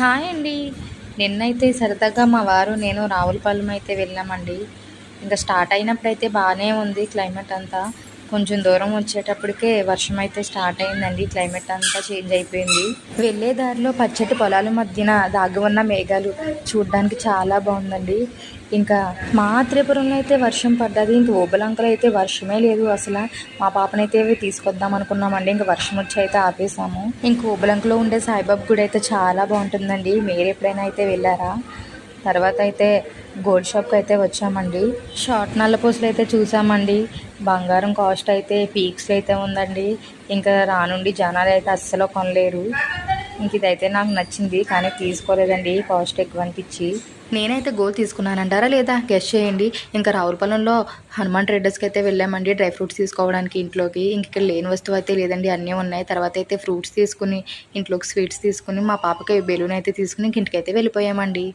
Hi అండి. నిన్నైతే సరదాగా మా వారు నేను రావులపాలెం అయితే వెళ్ళామండి. ఇంకా స్టార్ట్ అయినప్పుడైతే బాగానే ఉంది క్లైమేట్ అంతా. కొంచెం దూరం వచ్చేటప్పటికే వర్షం అయితే స్టార్ట్ అయిందండి. క్లైమేట్ అంతా చేంజ్ అయిపోయింది. వెళ్ళే దారిలో పచ్చటి పొలాల మధ్యన దాగి ఉన్న మేఘాలు చూడడానికి చాలా బాగుందండి. ఇంకా మా త్రిపురంలో అయితే వర్షం పడ్డది. ఇంక ఓబలంకలు అయితే వర్షమే లేదు అసలు. మా పాపనైతే తీసుకొద్దాం అనుకున్నామండి. ఇంకా వర్షం వచ్చి అయితే ఆపేసాము. ఇంక ఓబలంకలో ఉండే సాయిబాబు గుడి అయితే చాలా బాగుంటుందండి. మీరు ఎప్పుడైనా అయితే వెళ్ళారా? తర్వాత అయితే గోల్డ్ షాప్కి అయితే వచ్చామండి. షార్ట్ నల్ల పూసలు అయితే చూసామండి. బంగారం కాస్ట్ అయితే పీక్స్ అయితే ఉందండి. ఇంకా రానుండి జనాలు అయితే అస్సలు కొనలేరు. ఇంక ఇదైతే నాకు నచ్చింది కానీ తీసుకోలేదండి. కాస్ట్ ఎక్కువ అనిపించి నేనైతే గోల్ తీసుకున్నానంటారా లేదా? గెస్ట్ చేయండి. ఇంకా రావులపాలెంలో హనుమాన్ ట్రేడర్స్కి అయితే వెళ్ళామండి. డ్రై ఫ్రూట్స్ తీసుకోవడానికి ఇంట్లోకి. ఇంక ఇక్కడ లేని వస్తువు అయితే లేదండి. అన్నీ ఉన్నాయి. తర్వాత అయితే ఫ్రూట్స్ తీసుకుని ఇంట్లోకి స్వీట్స్ తీసుకుని మా పాపకి బెలూన్ అయితే తీసుకుని ఇంక ఇంటికైతే వెళ్ళిపోయామండి.